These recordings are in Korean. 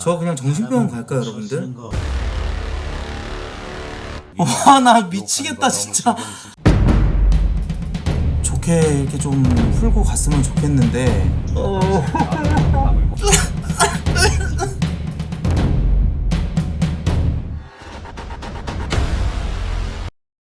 저 그냥 정신병원 갈까요, 여러분들? 와, 나 미치겠다, 진짜. 좋게 이렇게 좀 풀고 갔으면 좋겠는데. 어.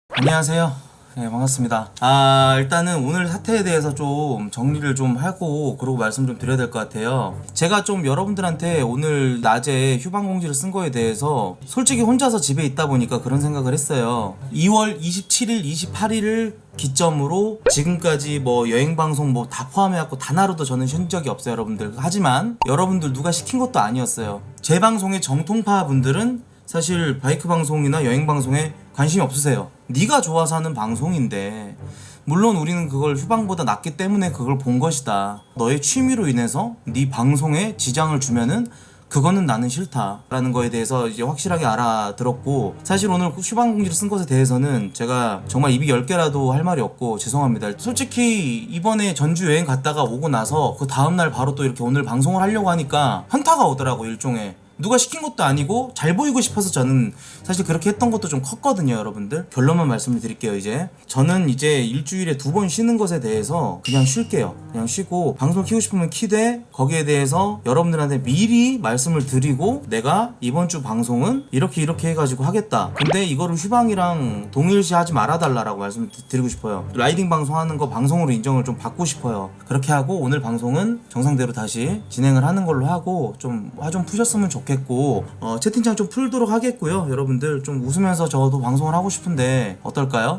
안녕하세요. 네, 반갑습니다. 아, 일단은 오늘 사태에 대해서 좀 정리를 좀 하고, 그러고 말씀 좀 드려야 될 것 같아요. 제가 좀 여러분들한테 오늘 낮에 휴방 공지를 쓴 거에 대해서 솔직히 혼자서 집에 있다 보니까 그런 생각을 했어요. 2월 27일, 28일을 기점으로 지금까지 뭐 여행 방송 뭐 다 포함해갖고 단 하루도 저는 쉰 적이 없어요, 여러분들. 하지만 여러분들 누가 시킨 것도 아니었어요. 제 방송의 정통파 분들은 사실 바이크 방송이나 여행 방송에 관심이 없으세요. 네가 좋아서 하는 방송인데 물론 우리는 그걸 휴방보다 낫기 때문에 그걸 본 것이다. 너의 취미로 인해서 네 방송에 지장을 주면은 그거는 나는 싫다라는 거에 대해서 이제 확실하게 알아들었고 사실 오늘 휴방 공지를 쓴 것에 대해서는 제가 정말 입이 열 개라도 할 말이 없고 죄송합니다. 솔직히 이번에 전주 여행 갔다가 오고 나서 그 다음 날 바로 또 이렇게 오늘 방송을 하려고 하니까 현타가 오더라고 일종의. 누가 시킨 것도 아니고 잘 보이고 싶어서 저는 사실 그렇게 했던 것도 좀 컸거든요 여러분들. 결론만 말씀을 드릴게요 이제. 저는 이제 일주일에 두 번 쉬는 것에 대해서 그냥 쉴게요. 그냥 쉬고 방송 키고 싶으면 키되 거기에 대해서 여러분들한테 미리 말씀을 드리고 내가 이번 주 방송은 이렇게 이렇게 해가지고 하겠다. 근데 이거를 휴방이랑 동일시 하지 말아달라라고 말씀을 드- 드리고 싶어요. 라이딩 방송하는 거 방송으로 인정을 좀 받고 싶어요. 그렇게 하고 오늘 방송은 정상대로 다시 진행을 하는 걸로 하고 좀 화 좀 푸셨으면 좋 겠고 어, 채팅창 좀 풀도록 하겠고요 여러분들 좀 웃으면서 저도 방송을 하고 싶은데 어떨까요?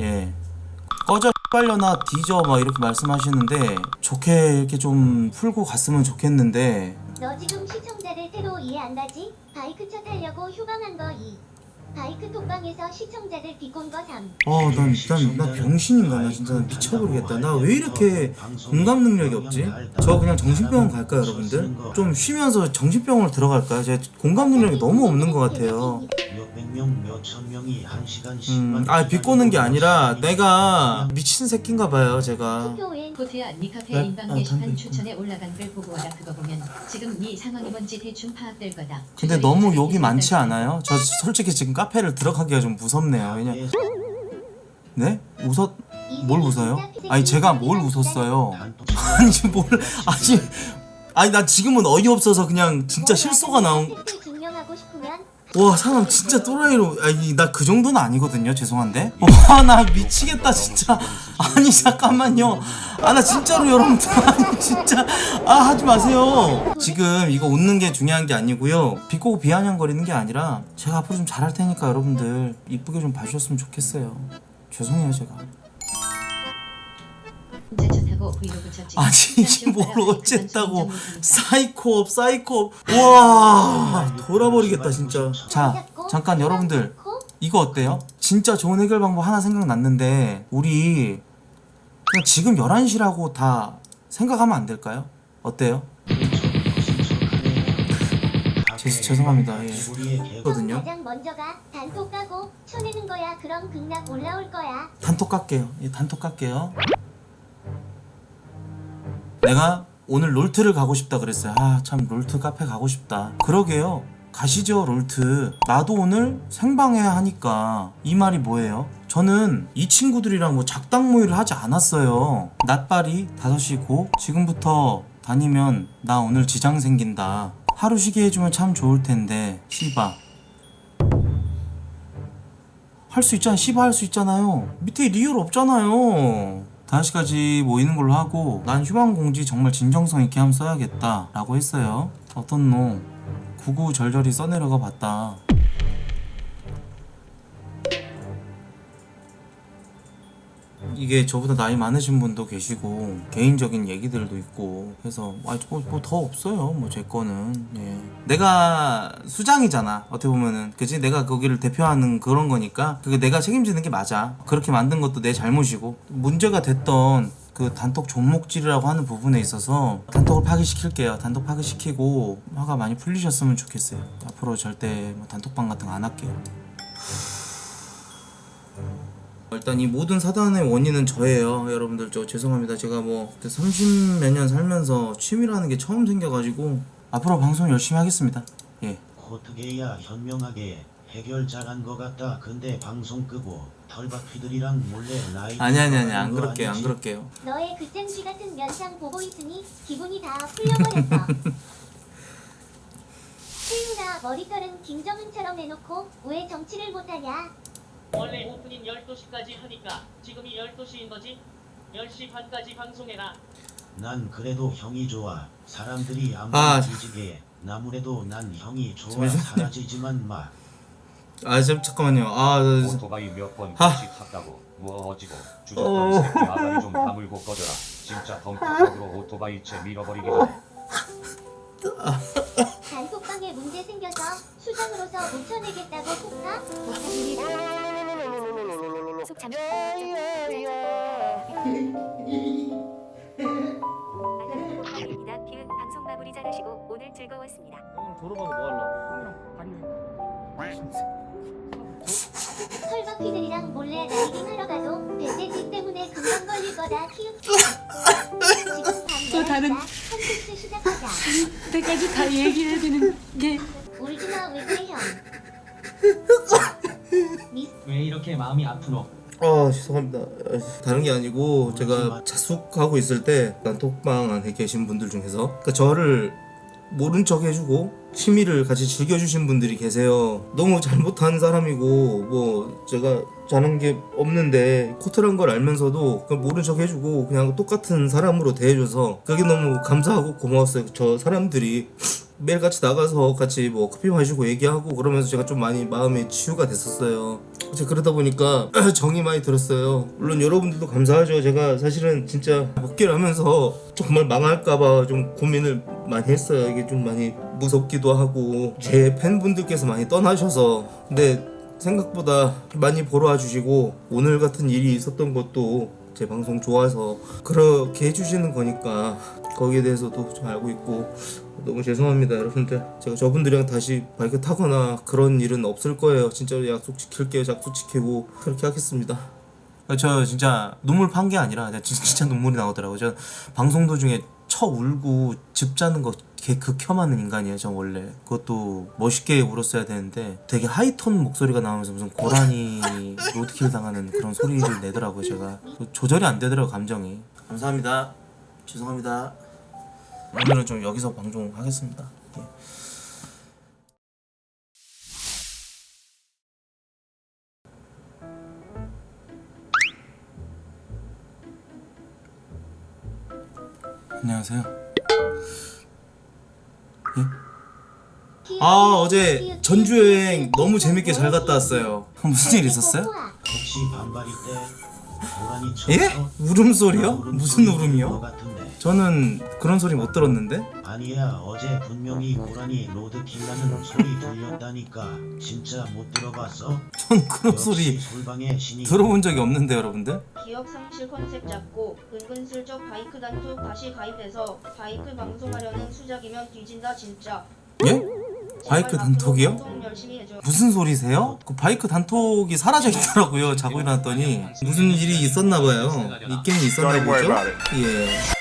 예 꺼져 빨려나 뒤져 막 이렇게 말씀하시는데 좋게 이렇게 좀 풀고 갔으면 좋겠는데 너 지금 시청자를 새로 이해 안 가지? 바이크 차 타려고 휴방한 거 2. 바이크 톡방에서 시청자들 비꼰 거 3. 어, 난, 난, 나 병신인가? 나 진짜 미쳐버리겠다. 나 왜 이렇게 공감 능력이 없지? 저 그냥 정신병원 갈까요, 여러분들? 좀 쉬면서 정신병원을 들어갈까요? 제가 공감 능력이 너무 없는 것 같아요. 몇백 명, 몇천 명이 한 시간씩. 음, 아, 비꼬는 게 아니라 내가 미친 새끼인가 봐요, 제가. 투표 외엔 코트야 네 카페 네? 인방 아, 게시판 담배 추천에 올라간 글 보고 와라 그거 보면 지금 네 상황이 뭔지 대충 파악될 거다. 근데 너무 욕이 많지 않아요? 저 솔직히 지금 카페를 들어가기가 좀 무섭네요. 왜냐, 네? 웃었, 뭘 웃어요? 아니, 제가 뭘 웃었어요? 아니, 뭘, 아니, 아니, 나 지금은 어이없어서 그냥 진짜 실소가 나온, 와 사람 진짜 또라이로 아니 나그 정도는 아니거든요. 죄송한데. 와 나 미치겠다 진짜. 아니 잠깐만요. 아 나 진짜로 여러분들 아니 진짜. 아 하지 마세요. 지금 이거 웃는 게 중요한 게 아니고요. 비꼬고 비아냥거리는 게 아니라 제가 앞으로 좀 잘할 테니까 여러분들 이쁘게 좀 봐주셨으면 좋겠어요. 죄송해요 제가 타고 브이로그 쳤지. 아니 이게 뭘 어쨌다고 사이코업 사이코업 와 돌아버리겠다 진짜 자 잠깐 여러분들 이거 어때요? 진짜 좋은 해결 방법 하나 생각났는데 우리 그냥 지금 11시라고 다 생각하면 안 될까요? 어때요? 죄- 죄송합니다, 예. 거든요. 가장 먼저 가 단톡 까고 쳐내는 거야. 그럼 극락 올라올 거야. 단톡 깎게요. 예, 단톡 깎게요. 내가 오늘 롤트를 가고 싶다 그랬어요. 아, 참 롤트 카페 가고 싶다. 그러게요. 가시죠, 롤트. 나도 오늘 생방해야 하니까 이 말이 뭐예요? 저는 이 친구들이랑 뭐 작당 모의를 하지 않았어요. 낮발이 5시 고 지금부터 다니면 나 오늘 지장 생긴다. 하루 쉬게 해주면 참 좋을 텐데. 씨바. 할 수 있잖아. 씨바 할 수 있잖아요. 밑에 리얼 없잖아요. 5시까지 모이는 걸로 하고 난 휴방 공지 정말 진정성 있게 한번 써야겠다 라고 했어요. 어떤 놈 구구 절절히 써내려가 봤다. 이게 저보다 나이 많으신 분도 계시고 개인적인 얘기들도 있고 해서 뭐더 없어요 뭐 제 거는. 예. 내가 수장이잖아 어떻게 보면은. 그지? 내가 거기를 대표하는 그런 거니까 그게 내가 책임지는 게 맞아. 그렇게 만든 것도 내 잘못이고. 문제가 됐던 그 단톡 존목질이라고 하는 부분에 있어서 단톡을 파기시킬게요. 단톡 파기시키고 화가 많이 풀리셨으면 좋겠어요. 앞으로 절대 뭐 단톡방 같은 거 안 할게요 일단 이 모든 사단의 원인은 저예요 여러분들 저 죄송합니다 제가 뭐 30 몇 년 살면서 취미라는 게 처음 생겨가지고 앞으로 방송 열심히 하겠습니다. 예. 어떻게 해야 현명하게 해결 잘한 것 같다. 근데 방송 끄고 털바퀴들이랑 몰래 라이브 아니 아니 아니 안거 그럴게요 안? 그럴게요. 너의 그 잼쥐 같은 면상 보고 있으니 기분이 다 풀려버렸어. 세윤아 머리털은 김정은처럼 해놓고 왜 정치를 못하냐? 원래 오프닝 12시까지 하니까 지금이 12시인 거지? 10시 반까지 방송해라. 난 그래도 형이 좋아. 사람들이 아, 아무리 뒤지게 나무래도 난 형이 좋아. 잠시만요. 사라지지만 마. 아 잠, 잠깐만요. 아 나- 오토바이 몇번 아. 같이 탔다고 뭐 어지고 어. 새끼 아가리 좀 다물고 꺼져라 진짜 덩크적으로 오토바이 채 밀어버리기 전에 단톡방에 문제 생겨서 수장으로서 못 쳐내겠다고 폭파? 속 잠시 입니다. 키읔 방송 마무리 잘하시고 오늘 즐거웠습니다. 털바퀴들이랑 몰래 라이딩 하러 가도 배돼지 때문에 금방 걸릴 거다 키읔 지금 밤 다른 때까지 다 얘기해야 되는 게 울지마 미스 왜 이렇게 마음이 아프노? 아 죄송합니다. 아, 다른 게 아니고 제가 자숙하고 있을 때 단톡방 안에 계신 분들 중에서 그러니까 저를 모른 척 해주고 취미를 같이 즐겨주신 분들이 계세요. 너무 잘못한 사람이고 뭐 제가 잘한 게 없는데 코트란 걸 알면서도 모른 척 해주고 그냥 똑같은 사람으로 대해줘서 그게 너무 감사하고 고마웠어요. 저 사람들이 매일 같이 나가서 같이 뭐 커피 마시고 얘기하고 그러면서 제가 좀 많이 마음의 치유가 됐었어요. 이제 그러다 보니까 정이 많이 들었어요. 물론 여러분들도 감사하죠. 제가 사실은 진짜 복귀를 하면서 정말 망할까봐 좀 고민을 많이 했어요. 이게 좀 많이 무섭기도 하고 제 팬분들께서 많이 떠나셔서 근데 생각보다 많이 보러 와주시고 오늘 같은 일이 있었던 것도 제 방송 좋아서 그렇게 해주시는 거니까 거기에 대해서도 좀 알고 있고 너무 죄송합니다 여러분들. 제가 저분들이랑 다시 바이크 타거나 그런 일은 없을 거예요. 진짜 약속 지킬게요 약속 지키고. 그렇게 하겠습니다. 저 진짜 눈물 판 게 아니라 진짜, 눈물이 나오더라고요. 저 방송 도중에 쳐 울고 집 자는 거 개 극혐하는 인간이에요 저 원래. 그것도 멋있게 울었어야 되는데 되게 하이톤 목소리가 나오면서 무슨 고라니 로드킬 당하는 그런 소리를 내더라고요 제가. 조절이 안 되더라고요 감정이. 감사합니다. 죄송합니다 오늘은 좀 여기서 방송하겠습니다 예. 안녕하세요 키읔, 아 어제 키읔, 전주 여행 너무 재밌게 잘 갔다 왔어요. 무슨 일 있었어요? 혹시 반발이 때 고라니? 예? 울음소리요? 무슨 것 울음이요? 저는 그런 소리 못 들었는데? 아니야 어제 분명히 고라니 로드킬 나는 소리 들렸다니까 진짜 못 들어봤어? 전 그런 소리 솔방의 신이 들어본 적이 없는데 여러분들? 기억 상실 컨셉 잡고 은근슬쩍 바이크 단톡 다시 가입해서 바이크 방송하려는 수작이면 뒤진다 진짜. 예? 바이크 단톡이요? 무슨 소리세요? 그 바이크 단톡이 사라져 있더라고요. 자고 일어났더니 무슨 일이 있었나 봐요. 있긴 있었나 보죠. 예.